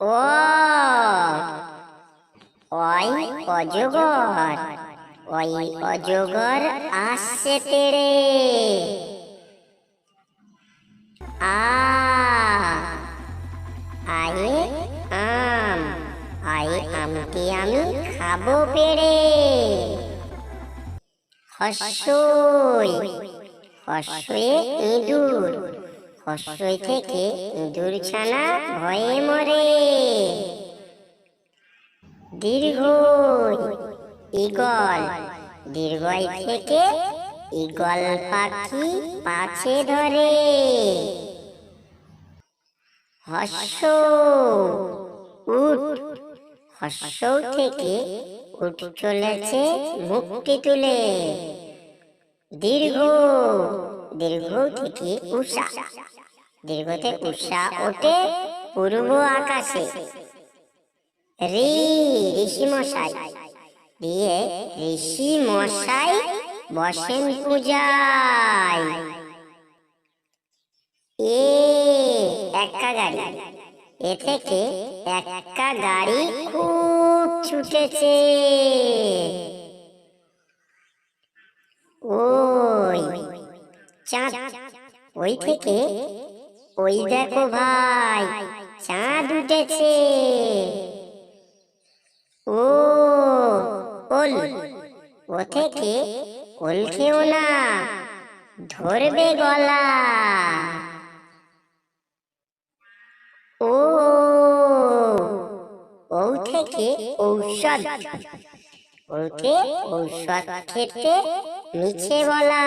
ও, ওই অজগর ওই অজগর আসছে তেড়ে। আ, আয়ে আম, আয়ে আমটি আমি খাব পেড়ে। হস্যই হস্যে ইঁদুর। হস্যই থেকে ইঁদুর ছানা ভয়ে মরে। দীর্ঘ ইগল দীর্ঘই থেকে ইগল পাখি পাছে ধরে। হস্য উট হস্য থেকে উট চলেছে মুক্তি তুলে। দীর্ঘ দীর্ঘ থেকে উষা। দীর্ঘতে উষা ওঠে পূর্ব আকাশে। ঋ ঋষি মশাই। দিয়ে ঋষি মশাই বসেন পূজায়। এ একা গাড়ি। এ থেকে একা গাড়ি খুব ছুটেছে ওই চাঁদ। ওই থেকে ওই দেখো ভাই চাঁদ উঠেছে। ও ওল ও থেকে ওল খেও না ধরবে গলা। ও ও থেকে ঔষধ। ওকে ঔষধ খেতে মিছে বলা।